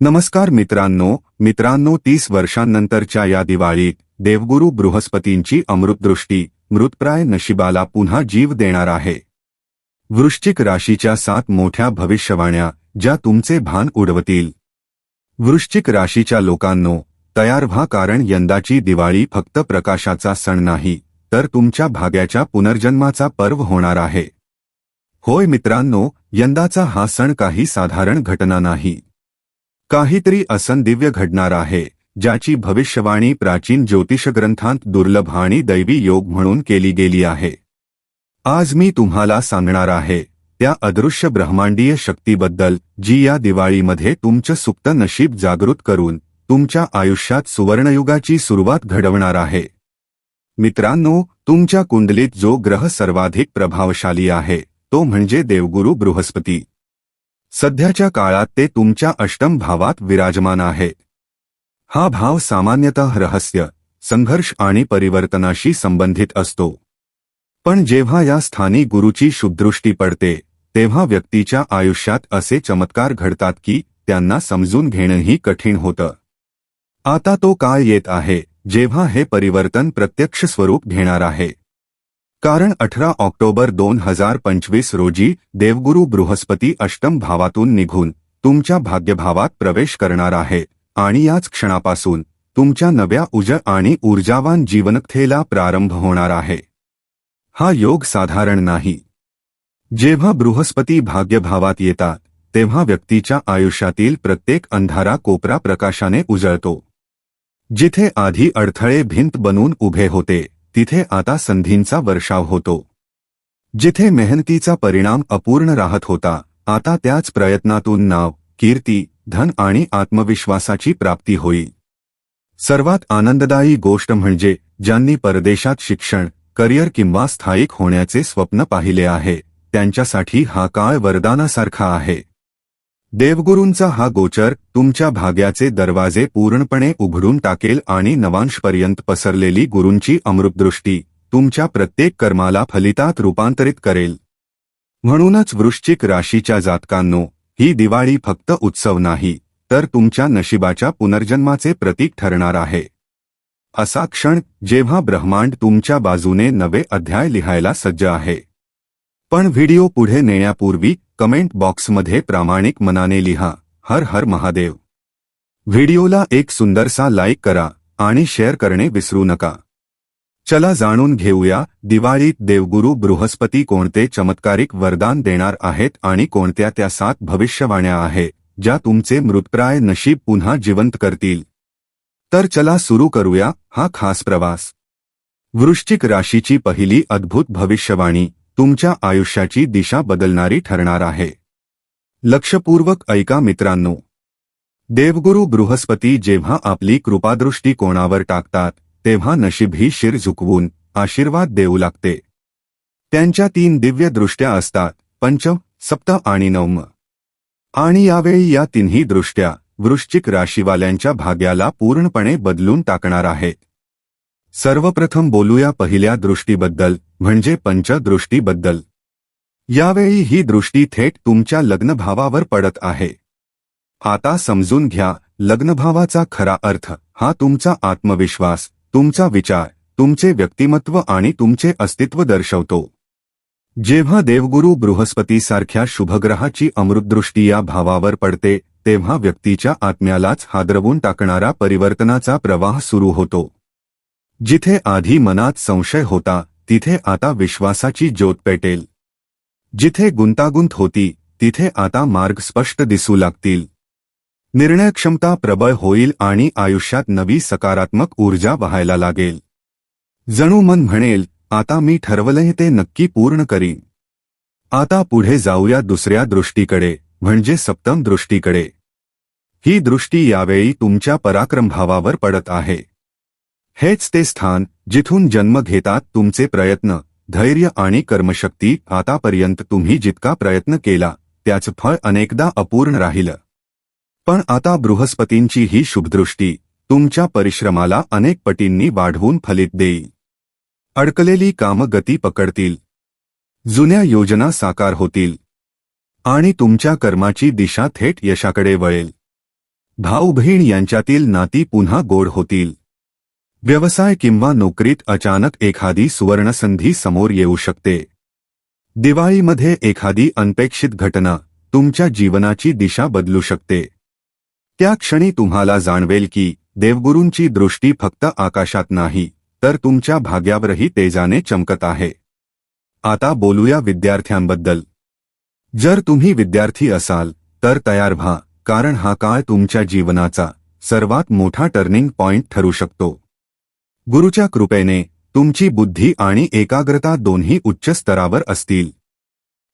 नमस्कार मित्रांनो मित्रांनो तीस वर्षांनंतरच्या या दिवाळीत देवगुरु बृहस्पतींची अमृतदृष्टी मृतप्राय नशिबाला पुन्हा जीव देणार आहे. वृश्चिक राशीच्या सात मोठ्या भविष्यवाण्या ज्या तुमचे भान उडवतील. वृश्चिक राशीच्या लोकांनो तयार व्हा कारण यंदाची दिवाळी फक्त प्रकाशाचा सण नाही तर तुमच्या भाग्याच्या पुनर्जन्माचा पर्व होणार आहे. होय मित्रांनो यंदाचा हा सण काही साधारण घटना नाही. काहीतरी असन दिव्य घडणार आहे ज्याची भविष्यवाणी प्राचीन ज्योतिषग्रंथांत दुर्लभ आणि दैवी योग म्हणून केली गेली आहे. आज मी तुम्हाला सांगणार आहे त्या अदृश्य ब्रह्मांडीय शक्तीबद्दल जी या दिवाळीमध्ये तुमचं सुप्त नशीब जागृत करून तुमच्या आयुष्यात सुवर्णयुगाची सुरुवात घडवणार आहे. मित्रांनो तुमच्या कुंडलीत जो ग्रह सर्वाधिक प्रभावशाली आहे तो म्हणजे देवगुरु बृहस्पती. सध्याच्या काळात ते तुमच्या अष्टम भावात विराजमान आहे. हा भाव सामान्यतः रहस्य संघर्ष आणि परिवर्तनाशी संबंधित असतो. पण जेव्हा या स्थानी गुरुची शुभदृष्टी पडते तेव्हा व्यक्तीच्या आयुष्यात असे चमत्कार घडतात की त्यांना समजून घेणंही कठीण होतं. आता तो काळ येत आहे जेव्हा हे परिवर्तन प्रत्यक्ष स्वरूप घेणार आहे. कारण अठरा ऑक्टोबर दोन हजार पंचवीस रोजी देवगुरु बृहस्पती अष्टम भावातून निघून तुमच्या भाग्यभावात प्रवेश करणार आहे. आणि याच क्षणापासून तुमच्या नव्या उज आणि ऊर्जावान जीवनकथेला प्रारंभ होणार आहे. हा योग साधारण नाही. जेव्हा बृहस्पती भाग्यभावात येतात तेव्हा व्यक्तीच्या आयुष्यातील प्रत्येक अंधारा कोपरा प्रकाशाने उजळतो. जिथे आधी अडथळे भिंत बनून उभे होते तिथे आता संधींचा वर्षाव होतो. जिथे मेहनतीचा परिणाम अपूर्ण राहत होता आता त्याच प्रयत्नातून नाव कीर्ती धन आणि आत्मविश्वासाची प्राप्ती होईल सर्वात आनंददायी गोष्ट म्हणजे ज्यांनी परदेशात शिक्षण करिअर किंवा स्थायिक होण्याचे स्वप्न पाहिले आहे त्यांच्यासाठी हा काळ वरदानासारखा आहे. देवगुरूंचा हा गोचर तुमच्या भाग्याचे दरवाजे पूर्णपणे उघडून टाकेल आणि नवांशपर्यंत पसरलेली गुरूंची अमृतदृष्टी तुमच्या प्रत्येक कर्माला फलितात रूपांतरित करेल. म्हणूनच वृश्चिक राशीच्या जातकांनो ही दिवाळी फक्त उत्सव नाही तर तुमच्या नशिबाच्या पुनर्जन्माचे प्रतीक ठरणार आहे. असा क्षण जेव्हा ब्रह्मांड तुमच्या बाजूने नवे अध्याय लिहायला सज्ज आहे. पण व्हिडिओ पुढे नेण्यापूर्वी कमेंट बॉक्समध्ये प्रामाणिक मनाने लिहा. हर हर महादेव. व्हिडिओला एक सुंदरसा लाईक करा आणि शेअर करणे विसरू नका. चला जाणून घेऊया दिवाळीत देवगुरू बृहस्पती कोणते चमत्कारिक वरदान देणार आहेत आणि कोणत्या त्या सात भविष्यवाण्या आहेत ज्या तुमचे मृतप्राय नशीब पुन्हा जिवंत करतील. तर चला सुरू करूया हा खास प्रवास. वृश्चिक राशीची पहिली अद्भुत भविष्यवाणी. तुमच्या आयुष्याची दिशा बदलणारी ठरणार आहे. लक्षपूर्वक ऐका मित्रांनो. देवगुरु बृहस्पती जेव्हा आपली कृपादृष्टी कोणावर टाकतात तेव्हा नशीब ही शिर झुकवून आशीर्वाद देऊ लागते. त्यांच्या तीन दिव्य दृष्ट्या असतात पंच सप्त आणि नवम आणि यावेळी या तिन्ही दृष्ट्या वृश्चिक राशीवाल्यांच्या भाग्याला पूर्णपणे बदलून टाकणार आहेत सर्वप्रथम बोलूया पहिल्या दृष्टीबद्दल म्हणजे पंचदृष्टीबद्दल. यावेळी ही दृष्टी थेट तुमच्या लग्नभावावर पडत आहे. आता समजून घ्या लग्नभावाचा खरा अर्थ हा तुमचा आत्मविश्वास तुमचा विचार तुमचे व्यक्तिमत्व आणि तुमचे अस्तित्व दर्शवतो. जेव्हा देवगुरू बृहस्पतीसारख्या शुभग्रहाची अमृतदृष्टी या भावावर पडते तेव्हा व्यक्तीच्या आत्म्यालाच हादरवून टाकणारा परिवर्तनाचा प्रवाह सुरू होतो. जिथे आधी मनात संशय होता तिथे आता विश्वासाची ज्योत पेटेल. जिथे गुंतागुंत होती तिथे आता मार्ग स्पष्ट दिसू लागतील. निर्णयक्षमता प्रबळ होईल आणि आयुष्यात नवी सकारात्मक ऊर्जा व्हायला लागेल. जणू मन म्हणेल आता मी ठरवलंय ते नक्की पूर्ण करीन. आता पुढे जाऊया दुसऱ्या दृष्टीकडे म्हणजे सप्तम दृष्टीकडे. ही दृष्टी यावेळी तुमच्या पराक्रमभावावर पडत आहे. हेच ते स्थान जिथून जन्म घेतात तुमचे प्रयत्न धैर्य आणि कर्मशक्ती आतापर्यंत तुम्ही जितका प्रयत्न केला त्याचं फळ अनेकदा अपूर्ण राहिलं. पण आता बृहस्पतींची ही शुभदृष्टी तुमच्या परिश्रमाला अनेक पटींनी वाढवून फलित देईल. अडकलेली कामं गती पकडतील. जुन्या योजना साकार होतील. आणि तुमच्या कर्माची दिशा थेट यशाकडे वळेल. भाऊ बहीण यांच्यातील नाती पुन्हा गोड होतील. व्यवसाय किंवा नोकरीत अचानक एखादी सुवर्णसंधी समोर येऊ शकते. दिवाळीमध्ये एखादी अनपेक्षित घटना तुमच्या जीवनाची दिशा बदलू शकते. त्या क्षणी तुम्हाला जाणवेल की देवगुरूंची दृष्टी फक्त आकाशात नाही, तर तुमच्या भाग्यावरही तेजाने चमकत आहे. आता बोलूया विद्यार्थ्यांबद्दल. जर तुम्ही विद्यार्थी असाल, तर तयार व्हा, कारण हा काळ तुमच्या जीवनाचा सर्वात मोठा टर्निंग पॉइंट ठरू शकतो. गुरुच्या कृपेने तुमची बुद्धी आणि एकाग्रता दोन्ही उच्च स्तरावर असतील.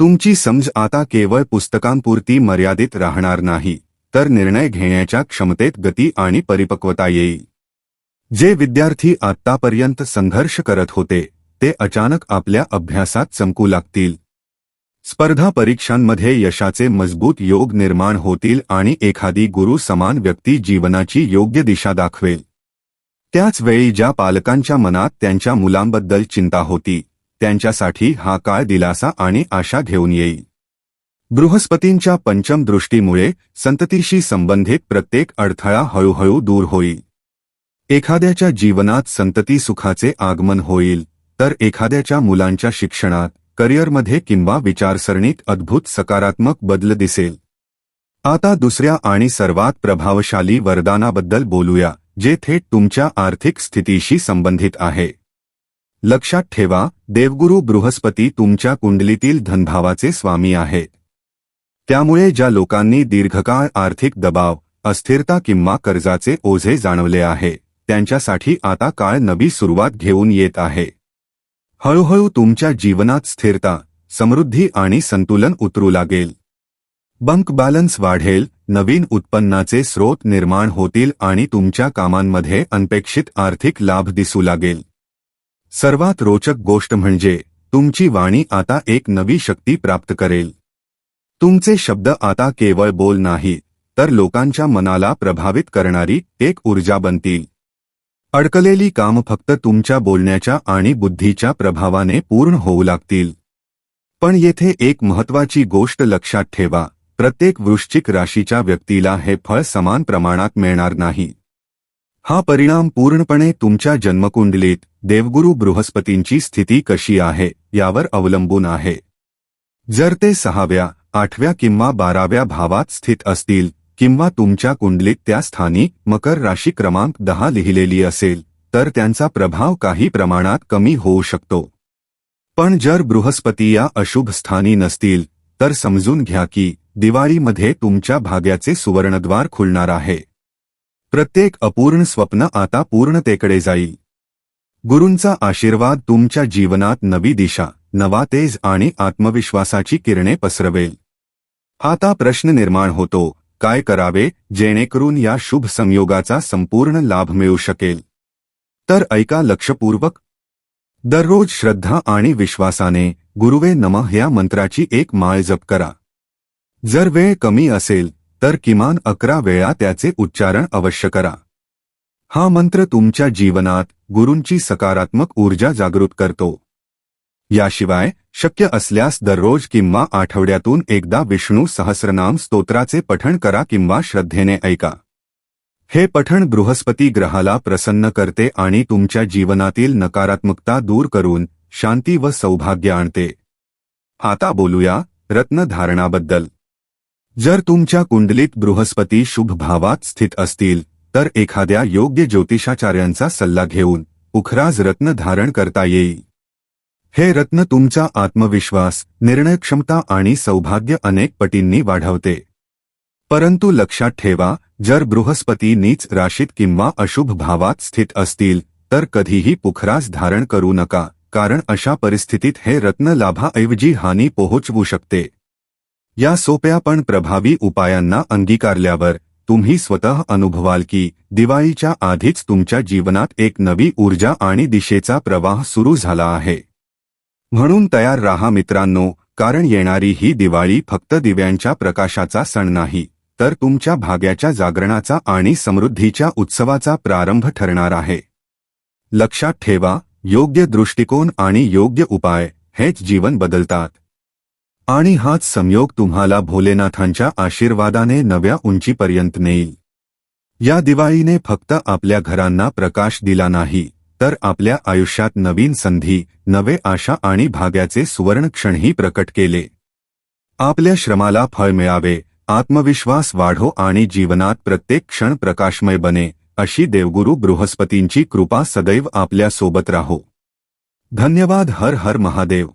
तुमची समज आता केवळ पुस्तकांपुरती मर्यादित राहणार नाही तर निर्णय घेण्याच्या क्षमतेत गती आणि परिपक्वता येईल. जे विद्यार्थी आत्तापर्यंत संघर्ष करत होते ते अचानक आपल्या अभ्यासात चमकू लागतील. स्पर्धा परीक्षांमध्ये यशाचे मजबूत योग निर्माण होतील आणि एखादी गुरु समान व्यक्ती जीवनाची योग्य दिशा दाखवेल. त्याच वेळी ज्या पालकांच्या मनात त्यांच्या मुलांबद्दल चिंता होती त्यांच्यासाठी हा काळ दिलासा आणि आशा घेऊन येईल. बृहस्पतींच्या पंचम दृष्टीमुळे संततीशी संबंधित प्रत्येक अडथळा हळूहळू दूर होईल. एखाद्याच्या जीवनात संतती सुखाचे आगमन होईल तर एखाद्याच्या मुलांच्या शिक्षणात करिअरमध्ये किंवा विचारसरणीत अद्भुत सकारात्मक बदल दिसेल. आता दुसऱ्या आणि सर्वात प्रभावशाली वरदानाबद्दल बोलूया. जे थेट तुमच्या आर्थिक स्थितीशी संबंधित आहे. लक्षात ठेवा देवगुरु बृहस्पती तुमच्या कुंडलीतील धनभावाचे स्वामी आहे. त्यामुळे ज्या लोकांनी दीर्घकाळ आर्थिक दबाव अस्थिरता किंवा कर्जाचे ओझे जाणवले आहे त्यांच्यासाठी आता काळ नवी सुरुवात घेऊन येत आहे. हळूहळू तुमच्या जीवनात स्थिरता समृद्धी आणि संतुलन उतरू लागेल. बंक बॅलन्स वाढेल नवीन उत्पन्नाचे स्रोत निर्माण होतील आणि तुमच्या कामांमध्ये अनपेक्षित आर्थिक लाभ दिसू लागेल. सर्वात रोचक गोष्ट म्हणजे तुमची वाणी आता एक नवी शक्ती प्राप्त करेल. तुमचे शब्द आता केवळ बोल नाही तर लोकांच्या मनाला प्रभावित करणारी एक ऊर्जा बनतील. अडकलेली काम फक्त तुमच्या बोलण्याच्या आणि बुद्धीच्या प्रभावाने पूर्ण होऊ लागतील. पण येथे एक महत्वाची गोष्ट लक्षात ठेवा. प्रत्येक वृश्चिक राशीच्या व्यक्तीला हे फळ समान प्रमाणात मिळणार नाही. हा परिणाम पूर्णपणे तुमच्या जन्मकुंडलीत देवगुरु बृहस्पतींची स्थिती कशी आहे यावर अवलंबून आहे. जर ते सहाव्या आठव्या किंवा बाराव्या भावात स्थित असतील किंवा तुमच्या कुंडलीत त्या स्थानी मकर राशी क्रमांक दहा लिहिलेली असेल तर त्यांचा प्रभाव काही प्रमाणात कमी होऊ शकतो. पण जर बृहस्पती या अशुभ स्थानी नसतील तर समजून घ्या की दिवाळीमध्ये तुमच्या भाग्याचे सुवर्णद्वार खुलणार आहे. प्रत्येक अपूर्ण स्वप्न आता पूर्णतेकडे जाईल. गुरूंचा आशीर्वाद तुमच्या जीवनात नवी दिशा नवा तेज आणि आत्मविश्वासाची किरणे पसरवेल. आता प्रश्न निर्माण होतो काय करावे जेणेकरून या शुभ संयोगाचा संपूर्ण लाभ मिळू शकेल. तर ऐका लक्षपूर्वक दररोज श्रद्धा आणि विश्वासाने गुरुवे नमः ह्या मंत्राची एक माळ जप करा. जर वेळ कमी असेल तर किमान अकरा वेळा त्याचे उच्चारण अवश्य करा. हा मंत्र तुमच्या जीवनात गुरूंची सकारात्मक ऊर्जा जागृत करतो. याशिवाय शक्य असल्यास दररोज किंवा आठवड्यातून एकदा विष्णू सहस्रनाम स्तोत्राचे पठण करा किंवा श्रद्धेने ऐका. हे पठण बृहस्पती ग्रहाला प्रसन्न करते आणि तुमच्या जीवनातील नकारात्मकता दूर करून शांती व सौभाग्य आणते. आता बोलूया रत्नधारणाबद्दल. जर तुमच्या कुंडलीत बृहस्पती शुभ भावात स्थित असतील तर एखाद्या योग्य ज्योतिषाचार्यांचा सल्ला घेऊन उखराज रत्न धारण करता येईल. हे रत्न तुमचा आत्मविश्वास निर्णयक्षमता आणि सौभाग्य अनेक पटींनी वाढवते. परंतु लक्षात ठेवा जर बृहस्पती नीच राशीत किंवा अशुभ भावात स्थित असतील तर कधीही पुखरास धारण करू नका कारण अशा परिस्थितीत हे रत्न लाभाऐवजी हानी पोहोचवू शकते. या सोप्या पण प्रभावी उपायांना अंगीकारल्यावर तुम्ही स्वतः अनुभवाल की दिवाळीच्या आधीच तुमच्या जीवनात एक नवी ऊर्जा आणि दिशेचा प्रवाह सुरू झाला आहे. म्हणून तयार राहा मित्रांनो कारण येणारी ही दिवाळी फक्त दिव्यांच्या प्रकाशाचा सण नाही. तर तुमच्या भाग्याच्या जागरणाचा आणि समृद्धीच्या उत्सवाचा प्रारंभ ठरणार आहे. लक्षात ठेवा योग्य दृष्टिकोन आणि योग्य उपाय हेच जीवन बदलतात. आणि हाच संयोग तुम्हाला भोलेनाथांच्या आशीर्वादाने नव्या उंचीपर्यंत नेईल. या दिवाळीने फक्त आपल्या घरांना प्रकाश दिला नाही तर आपल्या आयुष्यात नवीन संधी नवे आशा आणि भाग्याचे सुवर्ण क्षणही प्रकट केले. आपल्या श्रमाला फळ मिळावे आत्मविश्वास वाढो आणि जीवनात प्रत्येक क्षण प्रकाशमय बने अशी देवगुरु बृहस्पतींची कृपा सदैव आपल्यासोबत राहो. धन्यवाद हर हर महादेव.